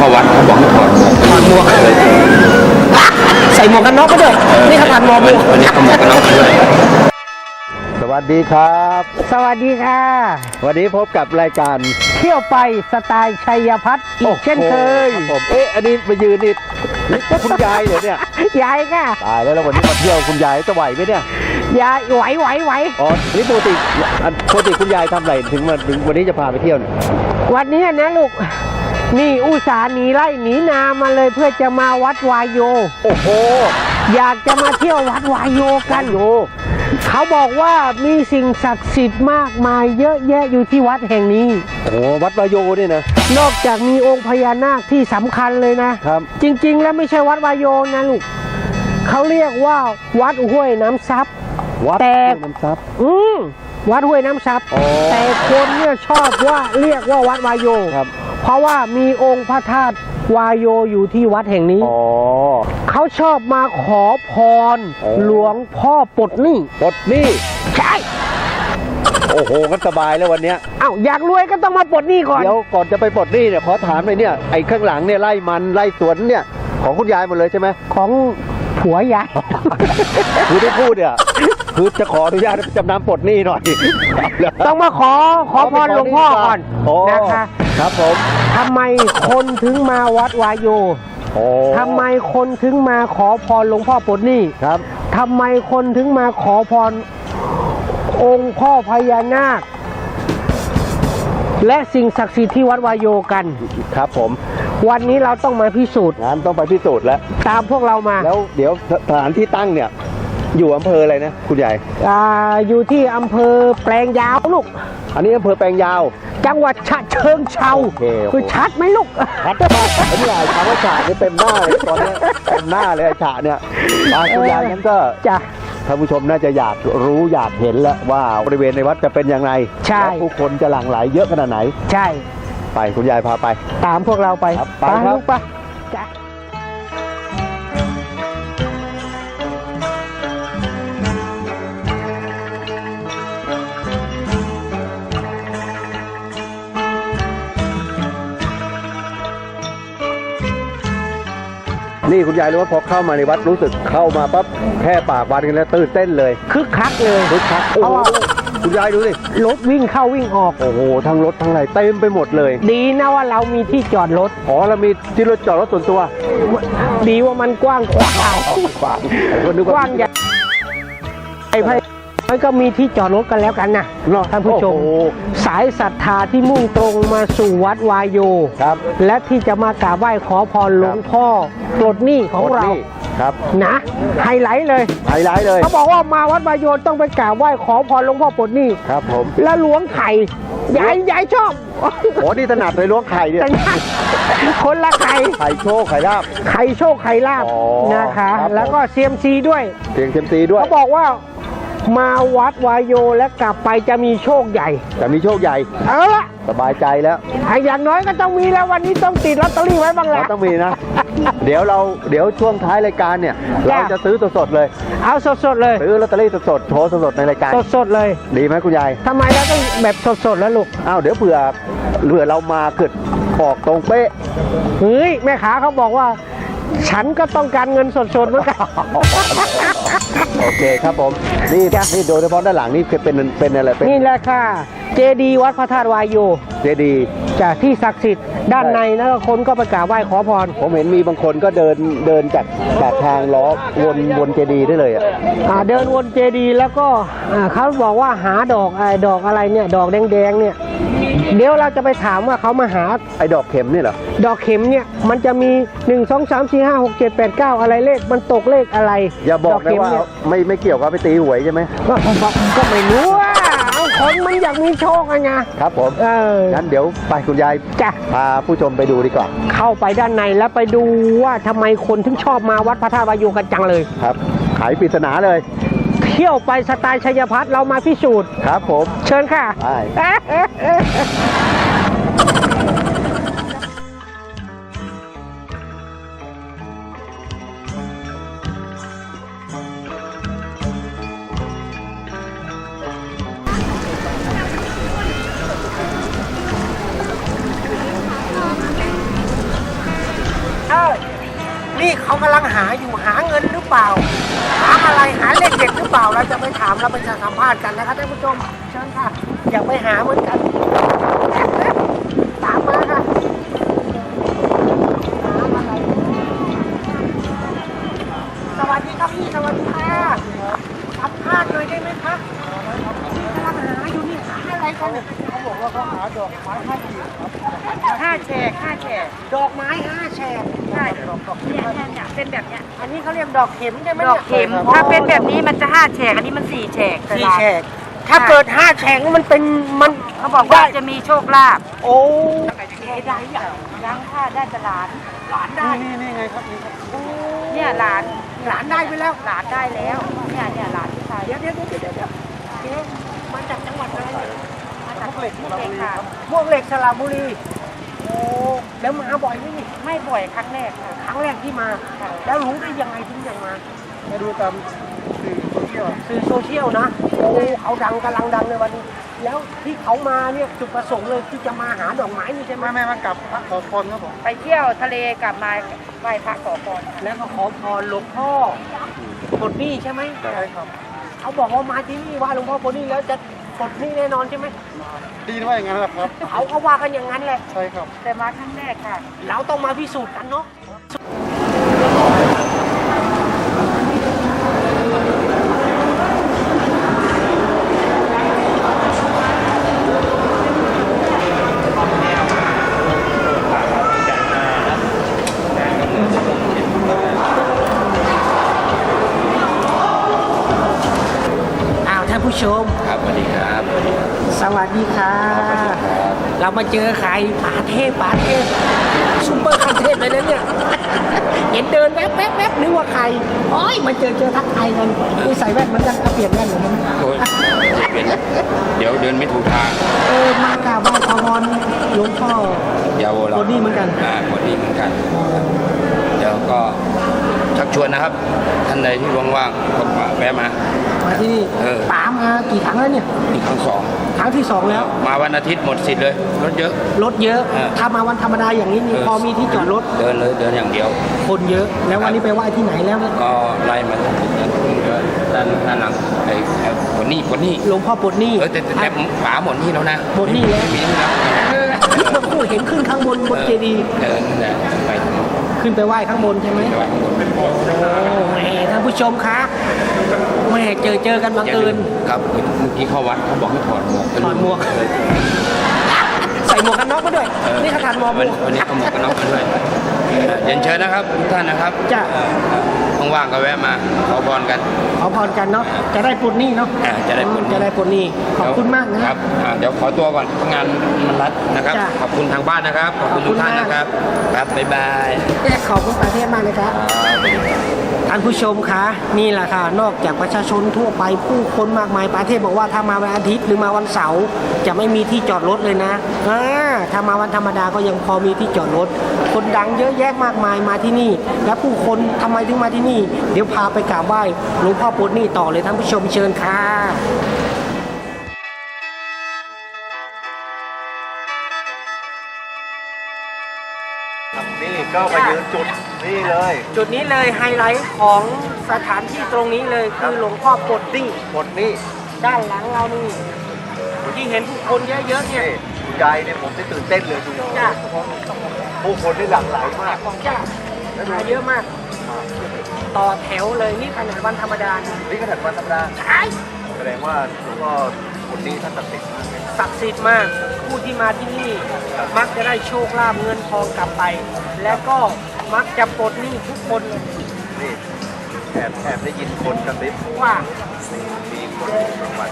เข้าวัดเขาบอกให้ถอดหมวกถอดหมวก เลยใส่หมวกกันน็อกก็ด้วยนี่เขาถอดหมวกวันวันนี้เขาหมวกกันน็อกมาด้วยสวัสดีครับ สวัสดีค่ะ วันนี้พบกับรายการเที่ยวไปสไตล์ชัยพัฒน์อีกเช่นเคยโอ้โหครับผมเอ๊ะอันนี้มายืนนี่นี่คุณยายเหรอเนี่ยยายค่ะตายแล้วแล้ววันนี้มาเที่ยวคุณยายจะไหวไหมเนี่ยยายไหวไหวไหวอ๋อนี่ปกติอันปกติคุณยายทำอะไรถึงมาถึงวันนี้จะพาไปเที่ยวเนี่ยวันนี้นะลูก นี่อุตส่าห์หนีไล่หนีนามาเลยเพื่อจะมาวัดวายโย โอ้โหอยากจะมาเที่ยววัดวายโยกันโยเขาบอกว่ามีสิ่งศักดิ์สิทธิ์มากมายเยอะแยะอยู่ที่วัดแห่งนี้ โอ้โหวัดวายโยเนี่ยนะ นอกจากมีองค์พญานาคที่สำคัญเลยนะ ครับ จริงๆ แล้วไม่ใช่วัดวายโยนะลูกเขาเรียกว่าวัดห้วยน้ำซับ วัดแต่ น้ำซับ อืมวัดห้วยน้ำซับ อ๋อแต่คนเนี่ยชอบว่าเรียกว่าวัดวายโยครับ เพราะว่ามีองค์พระธาตุวายโยอยู่ที่วัดแห่งนี้ อ๋อ เขาชอบมาขอพร โอ้ หลวงพ่อปลดหนี้ปลดหนี่ ใช่โอ้โหกันสบายแล้ววันเนี้ย เอ้าอยากรวยก็ต้องมาปลดหนี้ก่อน เดี๋ยวก่อนจะไปปลดหนี่เนี่ยขอถามเลยเนี่ยไอ้ข้างหลังเนี่ยไล่มันไล่สวนเนี่ยของคุณยายหมดเลยใช่ไหมของผัวยาย คือที่พูดเนี่ย คือจะขออนุญาตจำนำปลดหนี้หน่อยต้องมาขอขอพรหลวงพ่อก่อนโอ้นะคะครับผมทำไมคนถึงมาวัดวายโยโอ้ทำไมคนถึงมาขอพรหลวงพ่อปลดหนี้ครับทำไมคนถึงมาขอพรองค์พ่อพญานาค และสิ่งศักดิ์สิทธิ์ที่วัดวายโยกันครับผมวันนี้เราต้องมาพิสูจน์งานต้องไปพิสูจน์แล้ว ตามพวกเรามา แล้วเดี๋ยวสถานที่ตั้งเนี่ย อยู่อำเภออะไรนะคุณใหญ่อ่าอยู่ที่อำเภอแปลงยาวลูก อันนี้อำเภอแปลงยาว จังหวัดฉะเชิงเทราโอเคโอเคคือชัดไหมลูก ชัดมากอันนี้ใหญ่คำว่าฉาเนี่ยเต็มหน้าเลยตอนเนี้ยเต็มหน้าเลยไอ้ฉาเนี่ยบางคุณยายนั้นก็จ้ะ ท่านผู้ชมน่าจะอยากรู้อยากเห็นแล้วว่าบริเวณในวัดจะเป็นยังไงใช่ และผู้คนจะหลั่งไหลเยอะขนาดไหน ใช่ ไปคุณยายพาไป ตามพวกเราไปครับไปครับ ลูกไป นี่คุณยายรู้ว่าพอเข้ามาในวัดรู้สึกเข้ามาปั๊บแค่ปากวันกันแล้วตื่นเต้นเลยคึกคักเลย คึกคักโอ้เพราะโหว่าคุณยายดูสิรถวิ่งเข้าวิ่งออก โอ้โหทั้งรถทั้งอะไรเต็มไปหมดเลย ดีนะว่าเรามีที่จอดรถ อ๋อเรามีที่รถจอดรถส่วนตัว ดีว่ามันกว้างขวางกว้างคนนึกกว้างใหญ่ไอ้พายมัน ก็มีที่จอดรถกันแล้วกันนะเนาะท่านผู้ชม โอ้โหสายศรัทธาที่มุ่งตรงมาสู่วัดวายโย ครับและที่จะมากราบไหว้ขอพรหลวงพ่อปลดหนี้ของเรา นี่ครับนะ ไฮไลท์เลย ไฮไลท์เลยเขาบอกว่ามาวัดวายโยต้องไปกราบไหว้ขอพรหลวงพ่อปลดหนี้ ครับผมแล้วล้วงไข่ยายยายชอบโอ้นี่ถนัดเลยล้วงไข่เนี่ยแต่นั่นคนละไข่ ไข่โชคไข่ลาบ ไข่โชคไข่ลาบอ๋อนะคะ ครับผม แล้วก็เซียมซีด้วย เสียงเซยมซีด้วย เขาบอกว่า มาวัดวายโยและกลับไปจะมีโชคใหญ่ แต่มีโชคใหญ่ เอาละสบายใจแล้วไอ้อย่างน้อยก็ต้องมีแล้ววันนี้ต้องติดลอตเตอรี่ไว้บ้างเราละต้องมีนะ เดี๋ยวเราเดี๋ยวช่วงท้ายรายการเนี่ย จ้ะ เราจะซื้อสดๆเลย เอาสดๆเลย ซื้อลอตเตอรี่สดๆโชว์สดๆในรายการ สดๆเลยดีไหมคุณยายทำไมเราต้องแบบสดๆแล้วลูกอ้าวเดี๋ยวเผื่อเผื่อเรามาเกิดบอกตรงเป๊ะ เฮ้ยแม่ค้าเขาบอกว่า ฉันก็ต้องการเงินสดๆเหมือนกัน โอเคครับผม นี่นี่โดยเฉพาะด้านหลังนี่คือเป็นเป็นอะไรเป็นนี่แหละค่ะเจดีวัดพระธาตุวายโยเจดีย์จากที่ศักดิ์สิทธิ์ด้านในนะคนก็ไปกราบไหว้ขอพร ผมเห็นมีบางคนก็เดินเดินจากจากทางล้อวนวนเจดีย์ได้เลยอะอ่าเดินวนเจดีย์แล้วก็อ่าเขาบอกว่าหาดอกไอ้ดอกอะไรเนี่ยดอกแดงๆเนี่ย เดี๋ยวเราจะไปถามว่าเขามาหาไอ้ดอกเข็มนี่เหรอ ดอกเข็มเนี่ยมันจะมี 1 2 3 4 5 6 7 8 9 อะไรเลขมันตกเลขอะไรอย่าบอกดนะเข็มว่าเนี่ยไม่ไม่เกี่ยวกับไปตีหวยใช่ไหมก็ก็ไม่รู้ว่าเอาคนมันอยากมีโชคอะไงครับผมเอองั้นเดี๋ยวไปคุณยายจ้ะพาผู้ชมไปดูดีกว่า เข้าไปด้านในแล้วไปดูว่าทำไมคนถึงชอบมาวัดพระธาตุวายโยกันจังเลยครับไขปริศนาเลยเที่ยวไปสไตล์ชัยพัฒน์เรามาพิสูจน์ ครับผม เชิญค่ะ ไปนเออนี่เขากำลังหาอยู่หาเงินหรือเปล่าหา อะไรหาเลขเด็ดหรือเปล่าเราจะไปถามเราไปสัมภาษณ์กันนะครับท่านผู้ชมเชิญค่ะ อยากไปหาเหมือนกันตามมาค่ะหาอะไรสวัสดีครับพี่สวัสดีค่ะสัมภาษณ์หน่อยได้ไหมคะพี่กำลังหาอยู่นี่หาอะไรกันเขาบอกว่าเขาหาดอกไม้ห้าขีดครับห้าแฉกห้าแฉกดอกไม้ห้าแฉกใช่เนี่ยเนี่ยเนี่ยเป็นแบบเนี้ยอันนี้เขาเรียกดอกเข็มใช่ไหมดอกเข็มนี่ยถ้าเป็นแบบนี้มันจะห้าแฉกอันนี้มันสี่แฉกสี่แฉก ถ้าเกิดห้าแฉกนี่มันเป็นมันเขาบอกว่าจะมีโชคลาภโอ้เอได้ยังยังค่ะได้แต่หลานหลานได้นี่นี่ไงครับนี่ครับโอ้เนี่ยหลานหลานได้ไปแล้วหลานได้แล้วเนี่ยเนี่ยหลานที่ชายเดี๋ยวเดี๋ยวเดี๋ยวเดี๋ยวเดี๋ยวเอ๊ะมาจากจังหวัดอะไรเนี่ยมาจากเหล็กเหล็กค่ะม่วงเหล็กสระบุรีโอ้ แล้วมาบ่อยไหมนี่ไม่บ่อยครั้งแรกค่ะ ครั้งแรกที่มา แล้วรู้ได้ยังไงถึงยังมา มาดูตามสื่อโซเชียลสื่อโซเชียลนะโอ้เขาดังกำลังดังในวันนี้ แล้วที่เขามาเนี่ยจุดประสงค์เลยคือจะมาหาดอกไม้นี่ใช่ไหมแม่แม่มากลับพระขอพรครับผมไปเที่ยวทะเลกลับมาไหว้พระขอพรค่ะแล้วก็ขอพรหลวงพ่อปลดหนี้ใช่ไหมใช่ครับเขาบอกว่ามาที่นี่ว่าหลวงพ่อปลดหนี้แล้วจะ ปลดหนี้แน่นอนใช่ไหมดีว่าอย่างนั้นแหละครับ เขาก็ว่ากันอย่างนั้นแหละ ใช่ครับ แต่มาครั้งแรกค่ะ เราต้องมาพิสูจน์กันเนาะอ้าวท่านผู้ชม ครับสวัสดีครับสวัสดีครับ สวัสดีค่ะ เรา มาเจอใครป่าเทพป่าเทพซุปเปอร์คันเทพเลยนะเนี่ยเห็นเดินแวบแวบแวบนึกว่าใครโอ้ยมาเจอเจอทักทายกันนี่ใส่แว่นเหมือนกันเอาเปลี่ยนแว่นเหมือนกันโอ้ยเป็นเดี๋ยวเดินไม่ถูกทางเออมากราบไหว้ขอพรหลวงพ่อเดี๋ยวเราคนนี้เหมือนกันอ่าคนนี้เหมือนกัน เดี๋ยวก็ ชักชวนนะครับ ท่านใดที่ว่างๆก็มาแวะมา มาที่นี่เออ ป๋ามากี่ครั้งแล้วเนี่ย อีกครั้งสองครั้งที่สองแล้ว มาวันอาทิตย์หมดสิทธิ์เลยรถเยอะ รถเยอะ เออ ถ้ามาวันธรรมดาอย่างนี้นี่พอมีที่จอดรถ เดินเลยเดินอย่างเดียว คนเยอะ แล้ววันนี้ไปไหว้ที่ไหนแล้วเนี่ยก็ไล่มาจนถึงด้านด้านหลังไอ้ไอ้คนนี้คนนี้หลวงพ่อปลดหนี้เออแต่แต่แต่ป๋าหมดนี่แล้วนะหมดหนี้แล้ว ไม่มีแล้วเออเมื่อคู่เห็นขึ้นข้างบนบนเจดีย์เออนั่นแหละไปทางนู้น ขึ้นไปไหว้ข้างบนใช่ไหมไปไหว้ข้างบนโอ้แหมท่านผู้ชมคะแหม่เจอเจอกันบังเอิญครับเมื่อกี้เข้าวัดเขาบอกให้ถอดหมวกถอดหมวก ใส่หมวกกันน็อกมาด้วยเออนี่ขนาดหมวกวันวันนี้เขาหมวกกันน็อกมาด้วยเออเรียนเชิญนะครับทุกท่านนะครับจ้ะเออ ว่างๆก็แวะมาขอพรกัน ขอพรกันเนาะจะได้ปลดหนี้เนาะอ่าจะได้ปลดหนี้ จะได้ปลดหนี้ขอบคุณมากนะ ครับอ่าเดี๋ยวขอตัวก่อนงานมันรัดนะครับ จ้ะขอบคุณทางบ้านนะครับ ขอบคุณทุกท่านนะครับ ครับ บ๊ายบายขอบคุณประเทศมากเลยครับ ท่านผู้ชมคะนี่แหละค่ะ นอกจากประชาชนทั่วไปผู้คนมากมายประเทศบอกว่าถ้ามาวันอาทิตย์หรือมาวันเสาร์จะไม่มีที่จอดรถเลยนะอ่าถ้ามาวันธรรมดาก็ยังพอมีที่จอดรถ คนดังเยอะแยะมากมายมาที่นี่ และผู้คนทำไมถึงมาที่นี่ เดี๋ยวพาไปกราบไหว้หลวงพ่อปลดนี่ต่อเลยท่านผู้ชมเชิญค่ะ ก็มายืนจุดนี่เลยจุดนี้เลยไฮไลท์ของสถานที่ตรงนี้เลยคือหลวงพ่อปลดหนี่หมดนี่ด้านหลังเรานี่ที่เห็นผู้คนเยอะๆเนี่ยนี่คุณยายเนี่ยผมได้ตื่นเต้นเลยดูจ้ะผู้คนได้หลั่งไหลมากของจ้ามาเยอะมาก ต่อแถวเลยนี่ขนาดวันธรรมดานะนี่ขนาดวันธรรมดาใช่แสดงว่าหลวงพ่อคนนี้ท่านศักดิ์สิทธิ์มากเลยศักดิ์สิทธิ์มากผู้ที่มาที่นี่ มักจะได้โชคลาภเงินทองกลับไป และก็มักจะปลดหนี้ทุกคนเลยนี่แอบแอบได้ยินคนกระซิบว่ามีคนถูกรางวัล